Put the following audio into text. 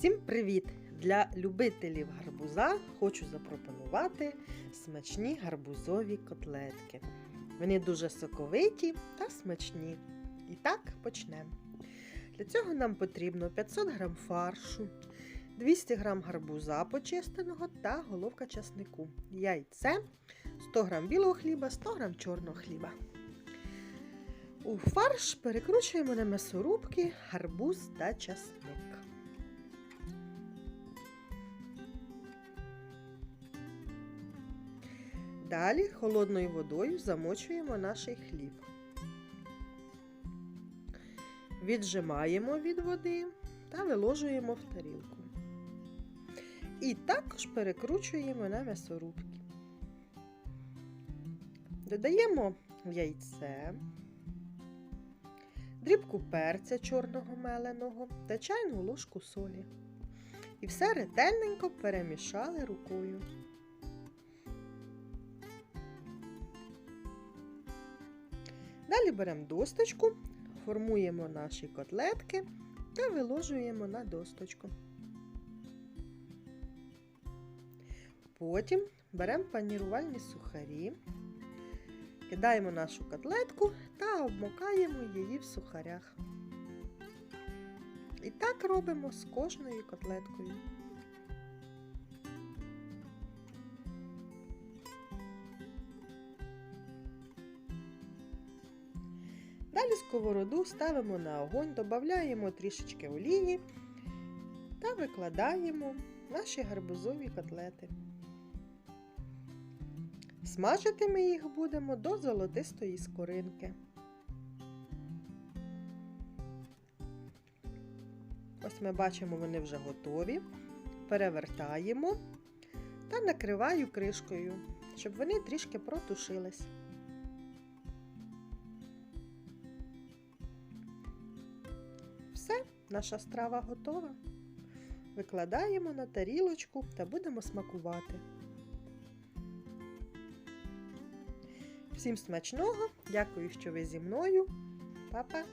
Всім привіт! Для любителів гарбуза хочу запропонувати смачні гарбузові котлетки. Вони дуже соковиті та смачні. І так почнемо. Для цього нам потрібно 500 г фаршу, 200 г гарбуза почистеного та головка часнику, яйце, 100 г білого хліба, 100 г чорного хліба. У фарш перекручуємо на м'ясорубки гарбуз та часник. Далі холодною водою замочуємо наш хліб. Віджимаємо від води та виложуємо в тарілку. І також перекручуємо на м'ясорубки. Додаємо яйце, дрібку перця чорного меленого та чайну ложку солі. І все ретельненько перемішали рукою. Далі беремо досточку, формуємо наші котлетки та виложуємо на досточку. Потім беремо панірувальні сухарі, кидаємо нашу котлетку та обмокаємо її в сухарях. І так робимо з кожною котлеткою. Далі сковороду ставимо на огонь, додаємо трішечки олії та викладаємо наші гарбузові котлети. Смажити ми їх будемо до золотистої скоринки. Ось ми бачимо, вони вже готові. Перевертаємо та накриваю кришкою, щоб вони трішки протушились. Все, наша страва готова. Викладаємо на тарілочку та будемо смакувати. Всім смачного! Дякую, що ви зі мною. Па-па!